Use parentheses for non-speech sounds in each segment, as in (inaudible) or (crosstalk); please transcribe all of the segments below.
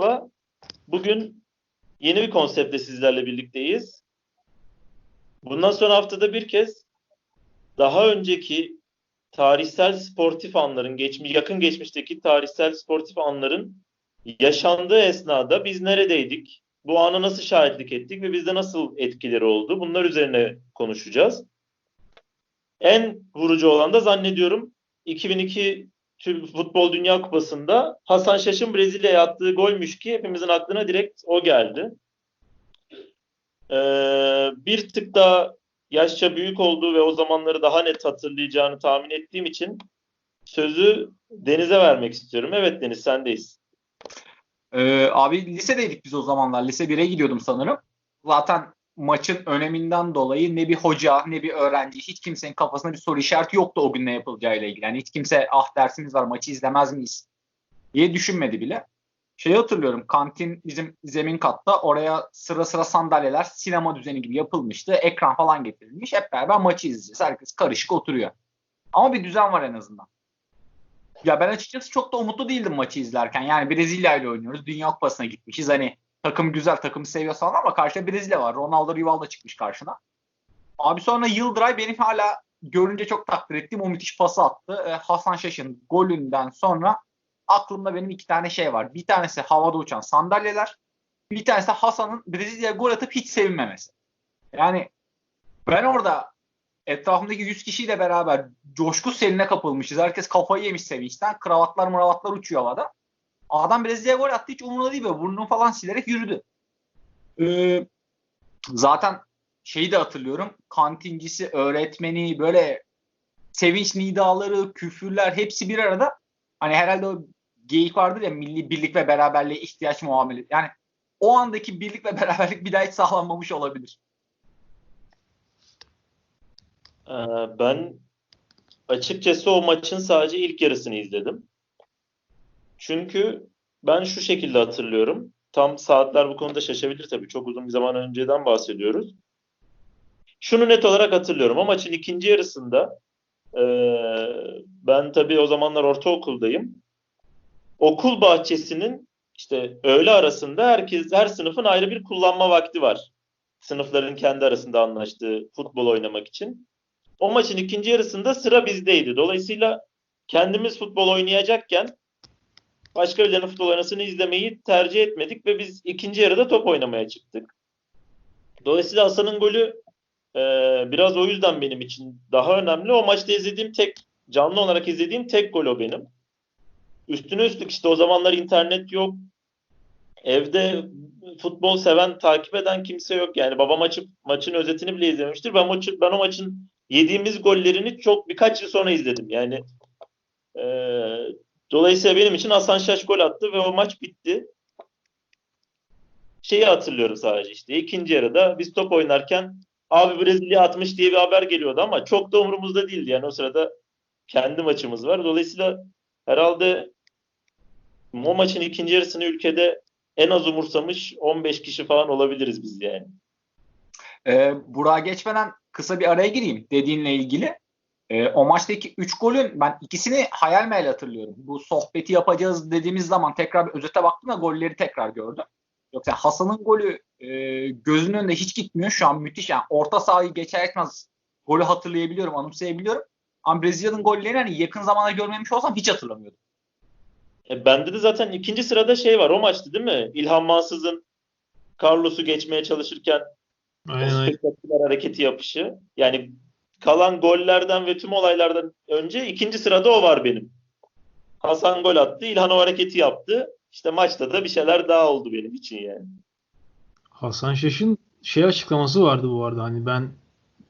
merhaba. Bugün yeni bir konseptle sizlerle birlikteyiz. Bundan sonra haftada bir kez daha önceki tarihsel sportif anların, geçmiş, yakın geçmişteki tarihsel sportif anların yaşandığı esnada biz neredeydik? Bu ana nasıl şahitlik ettik ve bizde nasıl etkileri oldu? Bunlar üzerine konuşacağız. En vurucu olan da zannediyorum 2002 Futbol Dünya Kupası'nda Hasan Şaş'ın Brezilya'ya attığı golmüş ki hepimizin aklına direkt o geldi. Ee, bir tık daha yaşça büyük olduğu ve o zamanları daha net hatırlayacağını tahmin ettiğim için sözü Deniz'e vermek istiyorum. Evet Deniz sendeyiz. Ee, abi lisedeydik biz o zamanlar. Lise 1'e gidiyordum sanırım. Zaten maçın öneminden dolayı ne bir hoca ne bir öğrenci hiç kimsenin kafasında bir soru işareti yoktu o gün ne yapılacağıyla ilgili. Yani hiç kimse ah dersimiz var maçı izlemez miyiz diye düşünmedi bile. Şeyi hatırlıyorum kantin bizim zemin katta oraya sıra sıra sandalyeler sinema düzeni gibi yapılmıştı. Ekran falan getirilmiş. Hep beraber maçı izleyeceğiz. Herkes karışık oturuyor. Ama bir düzen var en azından. Ya ben açıkçası çok da umutlu değildim maçı izlerken. Yani Brezilya ile oynuyoruz. Dünya Kupası'na gitmişiz. Hani takım güzel, takım seviyor falan ama karşıda Brezilya var. Ronaldo Rivaldo çıkmış karşına. Abi sonra Yıldıray benim hala görünce çok takdir ettiğim o müthiş pası attı. Ee, Hasan Şaş'ın golünden sonra aklımda benim iki tane şey var. Bir tanesi havada uçan sandalyeler. Bir tanesi Hasan'ın Brezilya'ya gol atıp hiç sevinmemesi. Yani ben orada etrafımdaki 100 kişiyle beraber coşku seline kapılmışız. Herkes kafayı yemiş sevinçten. Kravatlar mıravatlar uçuyor havada. Adam Brezilya'ya gol attı hiç umurunda değil böyle. Burnunu falan silerek yürüdü. Ee, zaten şeyi de hatırlıyorum. Kantincisi, öğretmeni böyle sevinç nidaları, küfürler hepsi bir arada. Hani herhalde o geyik vardır ya milli birlik ve beraberliğe ihtiyaç muamele. Yani o andaki birlik ve (laughs) beraberlik bir daha hiç sağlanmamış olabilir. Ee, ben açıkçası o maçın sadece ilk yarısını izledim. Çünkü ben şu şekilde hatırlıyorum. Tam saatler bu konuda şaşabilir tabii. Çok uzun bir zaman önceden bahsediyoruz. Şunu net olarak hatırlıyorum. O maçın ikinci yarısında e, ben tabii o zamanlar ortaokuldayım. Okul bahçesinin işte öğle arasında herkes her sınıfın ayrı bir kullanma vakti var. Sınıfların kendi arasında anlaştığı futbol oynamak için. O maçın ikinci yarısında sıra bizdeydi. Dolayısıyla kendimiz futbol oynayacakken başka birilerinin futbol oynasını izlemeyi tercih etmedik ve biz ikinci yarıda top oynamaya çıktık. Dolayısıyla Hasan'ın golü e, biraz o yüzden benim için daha önemli. O maçta izlediğim tek, canlı olarak izlediğim tek gol o benim. Üstüne üstlük işte o zamanlar internet yok. Evde futbol seven, takip eden kimse yok. Yani babam açıp maçın özetini bile izlemiştir. Ben, maçı, ben o maçın yediğimiz gollerini çok birkaç yıl sonra izledim. Yani e, dolayısıyla benim için Hasan Şaş gol attı ve o maç bitti. Şeyi hatırlıyorum sadece işte ikinci yarıda biz top oynarken abi Brezilya atmış diye bir haber geliyordu ama çok da umurumuzda değildi. Yani o sırada kendi maçımız var. Dolayısıyla herhalde o maçın ikinci yarısını ülkede en az umursamış 15 kişi falan olabiliriz biz yani. Ee, Burak'a geçmeden kısa bir araya gireyim dediğinle ilgili. Ee, o maçtaki 3 golün ben ikisini hayal meyal hatırlıyorum. Bu sohbeti yapacağız dediğimiz zaman tekrar bir özete baktım da golleri tekrar gördüm. Yoksa Hasan'ın golü e, gözünün önünde hiç gitmiyor. Şu an müthiş. Yani orta sahayı geçer etmez golü hatırlayabiliyorum, anımsayabiliyorum. Ama Brezilya'nın gollerini hani yakın zamanda görmemiş olsam hiç hatırlamıyordum. E, bende de zaten ikinci sırada şey var. O maçtı değil mi? İlhan Mansız'ın Carlos'u geçmeye çalışırken Aynen, o spektaküler hareketi yapışı. Yani kalan gollerden ve tüm olaylardan önce ikinci sırada o var benim. Hasan gol attı. İlhan o hareketi yaptı. İşte maçta da bir şeyler daha oldu benim için yani. Hasan Şaş'ın şey açıklaması vardı bu arada hani ben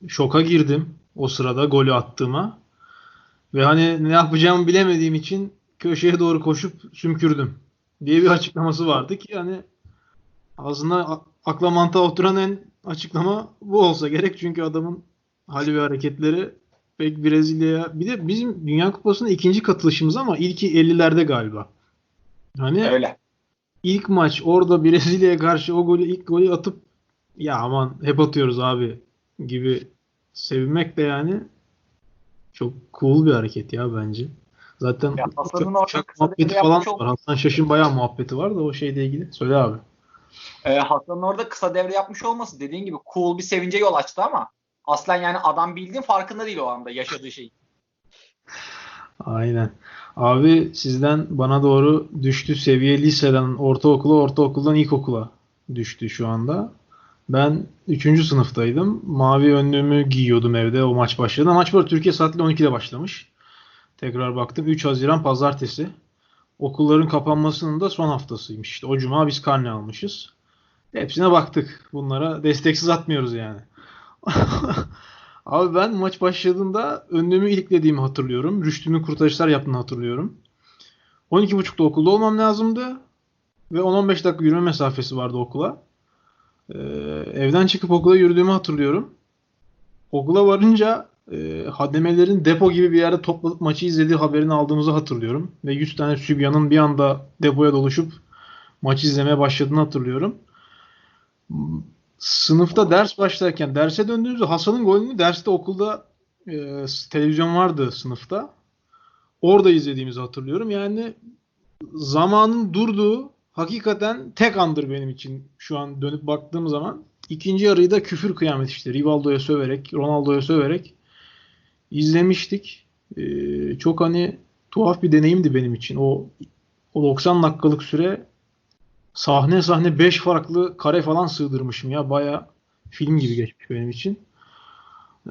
şoka girdim o sırada golü attığıma ve hani ne yapacağımı bilemediğim için köşeye doğru koşup sümkürdüm diye bir açıklaması vardı ki hani aslında akla mantığa oturan en açıklama bu olsa gerek çünkü adamın hali ve hareketleri pek Brezilya'ya bir de bizim Dünya Kupası'na ikinci katılışımız ama ilki 50'lerde galiba. Hani Öyle. ilk maç orada Brezilya'ya karşı o golü ilk golü atıp ya aman hep atıyoruz abi gibi sevinmek de yani çok cool bir hareket ya bence. Zaten Ya uçak, muhabbeti falan yapmış var. Hasan Şaş'ın bayağı muhabbeti var da o şeyle ilgili. Söyle abi. Ee, Hasan'ın orada kısa devre yapmış olması dediğin gibi cool bir sevince yol açtı ama aslen yani adam bildiğin farkında değil o anda yaşadığı şey. Aynen. Abi sizden bana doğru düştü seviye liseden ortaokula, ortaokuldan ilkokula düştü şu anda. Ben 3. sınıftaydım. Mavi önlüğümü giyiyordum evde o maç başladı. Maç böyle Türkiye saatiyle 12'de başlamış. Tekrar baktım 3 Haziran pazartesi. Okulların kapanmasının da son haftasıymış. İşte o cuma biz karne almışız. Hepsine baktık. Bunlara desteksiz atmıyoruz yani. (laughs) Abi ben maç başladığında önlüğümü iliklediğimi hatırlıyorum. Rüştü'nün kurtarışlar yaptığını hatırlıyorum. 12.30'da okulda olmam lazımdı. Ve 10-15 dakika yürüme mesafesi vardı okula. Ee, evden çıkıp okula yürüdüğümü hatırlıyorum. Okula varınca e, hademelerin depo gibi bir yerde toplanıp maçı izlediği haberini aldığımızı hatırlıyorum. Ve 100 tane Sübyan'ın bir anda depoya doluşup maçı izlemeye başladığını hatırlıyorum. Sınıfta ders başlarken derse döndüğümüzde Hasan'ın golünü derste okulda e, televizyon vardı sınıfta. Orada izlediğimizi hatırlıyorum. Yani zamanın durduğu hakikaten tek andır benim için şu an dönüp baktığım zaman. İkinci yarıyı da küfür kıyamet işte. Rivaldo'ya söverek, Ronaldo'ya söverek izlemiştik. Ee, çok hani tuhaf bir deneyimdi benim için. O, o 90 dakikalık süre sahne sahne 5 farklı kare falan sığdırmışım ya. Baya film gibi geçmiş benim için.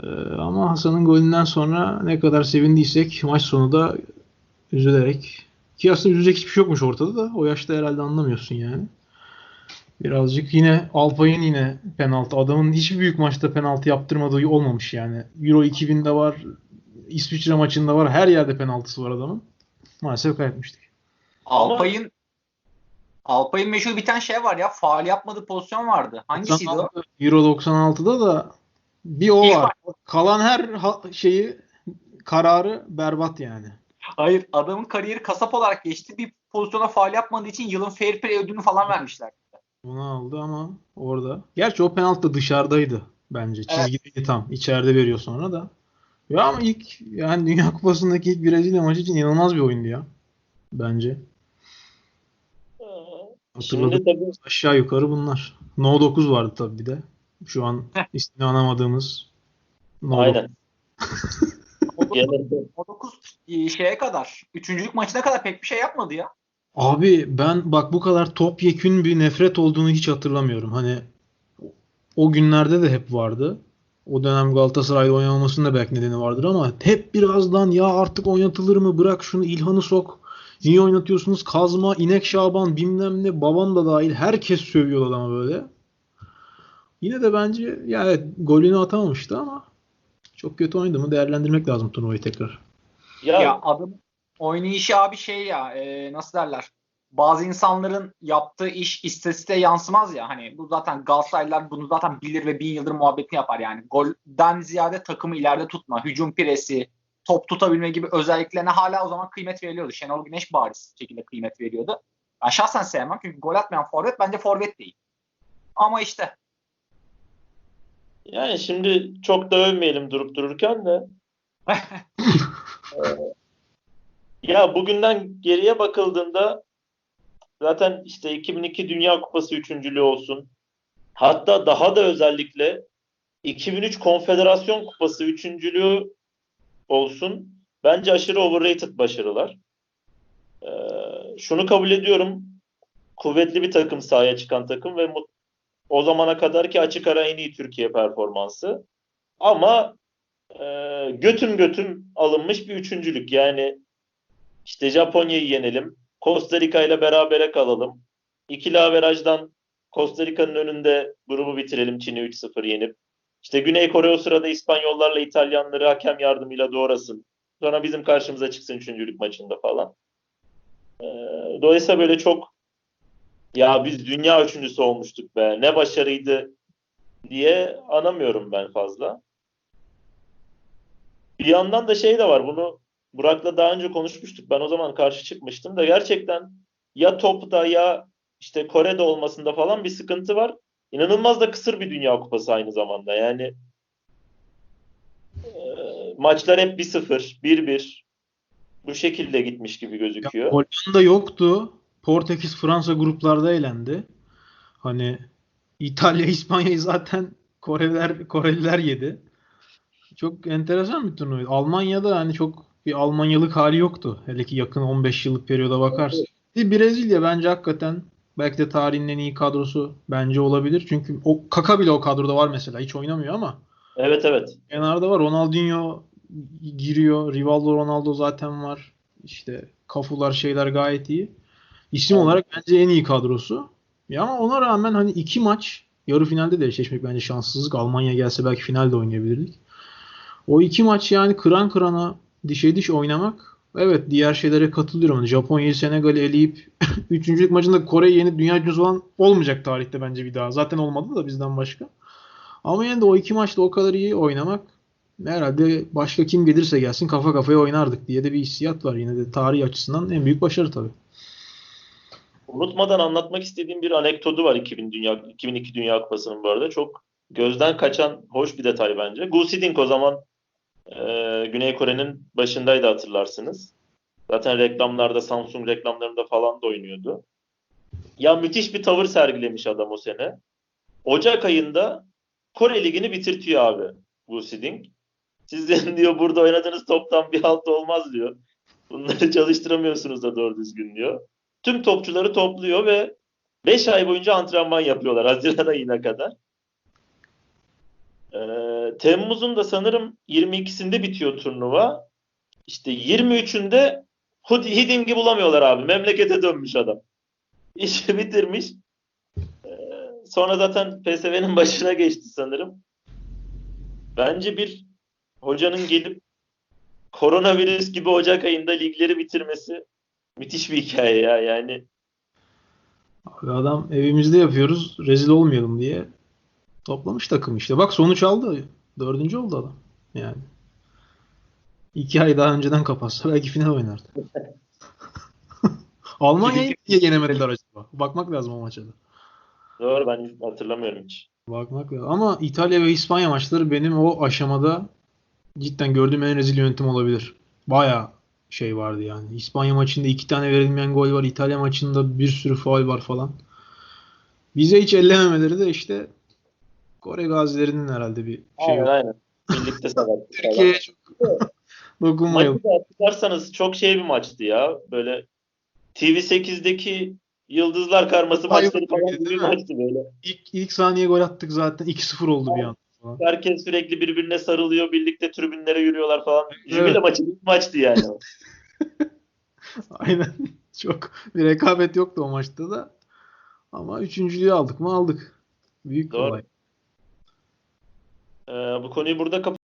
Ee, ama Hasan'ın golünden sonra ne kadar sevindiysek maç sonu da üzülerek ki aslında üzülecek hiçbir şey yokmuş ortada da o yaşta herhalde anlamıyorsun yani. Birazcık yine Alpay'ın yine penaltı. Adamın hiçbir büyük maçta penaltı yaptırmadığı olmamış yani. Euro 2000'de var. İsviçre maçında var. Her yerde penaltısı var adamın. Maalesef kaybetmiştik. Alpay'ın Alpay'ın meşhur bir tane şey var ya. Faal yapmadığı pozisyon vardı. Hangisiydi o? Euro 96'da da bir o İlk var. Kalan her şeyi kararı berbat yani. Hayır. Adamın kariyeri kasap olarak geçti. Bir pozisyona faal yapmadığı için yılın fair play ödülünü falan vermişler. Bunu aldı ama orada. Gerçi o penaltı da dışarıdaydı bence. Evet. Çizgideydi tam. İçeride veriyor sonra da. Ya ama ilk yani Dünya Kupası'ndaki ilk Brezilya maçı için inanılmaz bir oyundu ya. Bence. Hatırladım. Şimdi tabii Aşağı yukarı bunlar. No 9 vardı tabii bir de. Şu an ismini anamadığımız No 9. aynen. (laughs) O Gene 9 şeye kadar, üçüncülük maçına kadar pek bir şey yapmadı ya. Abi ben bak bu kadar topyekün bir nefret olduğunu hiç hatırlamıyorum. Hani o günlerde de hep vardı. O dönem Galatasaray'da oynamamasının da belki nedeni vardır ama hep birazdan ya artık oynatılır mı bırak şunu İlhan'ı sok. Niye oynatıyorsunuz? Kazma, İnek Şaban bilmem ne babam da dahil herkes sövüyor adama böyle. Yine de bence ya evet, golünü atamamıştı ama çok kötü oynadı mı değerlendirmek lazım turnuvayı tekrar. ya, Ya adam oynayışı abi şey ya e, nasıl derler? Bazı insanların yaptığı iş istatistiğe yansımaz ya. Hani bu zaten Galatasaraylılar bunu zaten bilir ve bin yıldır muhabbetini yapar yani. Golden ziyade takımı ileride tutma, hücum piresi, top tutabilme gibi özelliklerine hala o zaman kıymet veriliyordu. Şenol Güneş bariz şekilde kıymet veriyordu. Ben şahsen sevmem çünkü gol atmayan forvet bence forvet değil. Ama işte yani şimdi çok da övmeyelim durup dururken de. (laughs) Ee, ya bugünden geriye bakıldığında zaten işte 2002 Dünya Kupası üçüncülüğü olsun. Hatta daha da özellikle 2003 Konfederasyon Kupası üçüncülüğü olsun. Bence aşırı overrated başarılar. Ee, şunu kabul ediyorum. Kuvvetli bir takım sahaya çıkan takım ve o zamana kadar ki açık ara en iyi Türkiye performansı. Ama e, götüm götüm alınmış bir üçüncülük. Yani işte Japonya'yı yenelim. Costa Rica ile berabere kalalım. İkili averajdan Costa Rica'nın önünde grubu bitirelim Çin'i 3-0 yenip. İşte Güney Kore o sırada İspanyollarla İtalyanları hakem yardımıyla doğrasın. Sonra bizim karşımıza çıksın üçüncülük maçında falan. Ee, dolayısıyla böyle çok ya biz dünya üçüncüsü olmuştuk be ne başarıydı diye anamıyorum ben fazla. Bir yandan da şey de var bunu Burak'la daha önce konuşmuştuk. Ben o zaman karşı çıkmıştım da gerçekten ya topta ya işte Kore'de olmasında falan bir sıkıntı var. İnanılmaz da kısır bir Dünya Kupası aynı zamanda. Yani e, maçlar hep 1-0, 1-1. bu şekilde gitmiş gibi gözüküyor. Hollanda yoktu. Portekiz, Fransa gruplarda eğlendi. Hani İtalya, (laughs) İspanya'yı zaten Koreliler Koreliler yedi. Çok enteresan bir turnuva. Almanya'da hani çok bir Almanyalık hali yoktu. Hele ki yakın 15 yıllık periyoda bakarsın. Bir Brezilya bence hakikaten belki de tarihin en iyi kadrosu bence olabilir. Çünkü o Kaka bile o kadroda var mesela. Hiç oynamıyor ama Evet evet. kenarda var. Ronaldinho giriyor. Rivaldo Ronaldo zaten var. İşte kafular şeyler gayet iyi. İsim Evet. olarak bence en iyi kadrosu. Ya ama ona rağmen hani iki maç yarı finalde de eşleşmek bence şanssızlık. Almanya gelse belki finalde oynayabilirdik. O iki maç yani kıran kırana dişe diş oynamak evet diğer şeylere katılıyorum. Hani Japonya'yı Senegal'i eleyip (laughs) üçüncülük maçında Kore'yi yenip dünya üçüncüsü olan olmayacak tarihte bence bir daha. Zaten olmadı da bizden başka. Ama yine de o iki maçta o kadar iyi oynamak herhalde başka kim gelirse gelsin kafa kafaya oynardık diye de bir hissiyat var. Yine de tarih açısından en büyük başarı tabii. Unutmadan anlatmak istediğim bir anekdotu var 2000 Dünya 2002 Dünya Kupası'nın bu arada. Çok gözden kaçan hoş bir detay bence. Gus Hiddink o zaman e, Güney Kore'nin başındaydı hatırlarsınız. Zaten reklamlarda, Samsung reklamlarında falan da oynuyordu. Ya müthiş bir tavır sergilemiş adam o sene. Ocak ayında Kore Ligi'ni bitirtiyor abi Gus Hiddink. Sizin (laughs) diyor burada oynadığınız toptan bir halt olmaz diyor. Bunları çalıştıramıyorsunuz da doğru düzgün diyor. Tüm topçuları topluyor ve 5 ay boyunca antrenman yapıyorlar Haziran ayına kadar. Ee, Temmuz'un da sanırım 22'sinde bitiyor turnuva. İşte 23'ünde Hud- Hidding'i bulamıyorlar abi. Memlekete dönmüş adam. (laughs) İşi bitirmiş. Ee, sonra zaten PSV'nin başına geçti sanırım. Bence bir hocanın gelip koronavirüs gibi Ocak ayında ligleri bitirmesi müthiş bir hikaye ya. Yani Abi adam evimizde yapıyoruz rezil olmayalım diye toplamış takım işte. Bak sonuç aldı. Dördüncü oldu adam. Yani. İki ay daha önceden kapatsa belki final oynardı. (laughs) Almanya'yı niye yenemediler acaba? Bakmak lazım o maça da. doğru ben hatırlamıyorum hiç. Bakmak lazım. Ama İtalya ve İspanya maçları benim o aşamada cidden gördüğüm en rezil yönetim olabilir. Baya şey vardı yani. İspanya maçında iki tane verilmeyen gol var. İtalya maçında bir sürü faul var falan. Bize hiç ellememeleri de işte Kore gazilerinin herhalde bir şey Aynen yok. aynen. Birlikte (laughs) falan. Türkiye'ye çok (laughs) dokunmayalım. Maçı hatırlarsanız çok şey bir maçtı ya. Böyle TV8'deki Yıldızlar Karması Ay, maçları falan bir maçtı böyle. İlk, ilk saniye gol attık zaten. 2-0 oldu bir an. falan. Herkes sürekli birbirine sarılıyor. Birlikte tribünlere yürüyorlar falan. Evet. maçı bir maçtı yani. (laughs) Aynen. Çok bir rekabet yoktu o maçta da. Ama üçüncülüğü aldık mı aldık. Büyük Doğru. olay. Ee, bu konuyu burada kapat.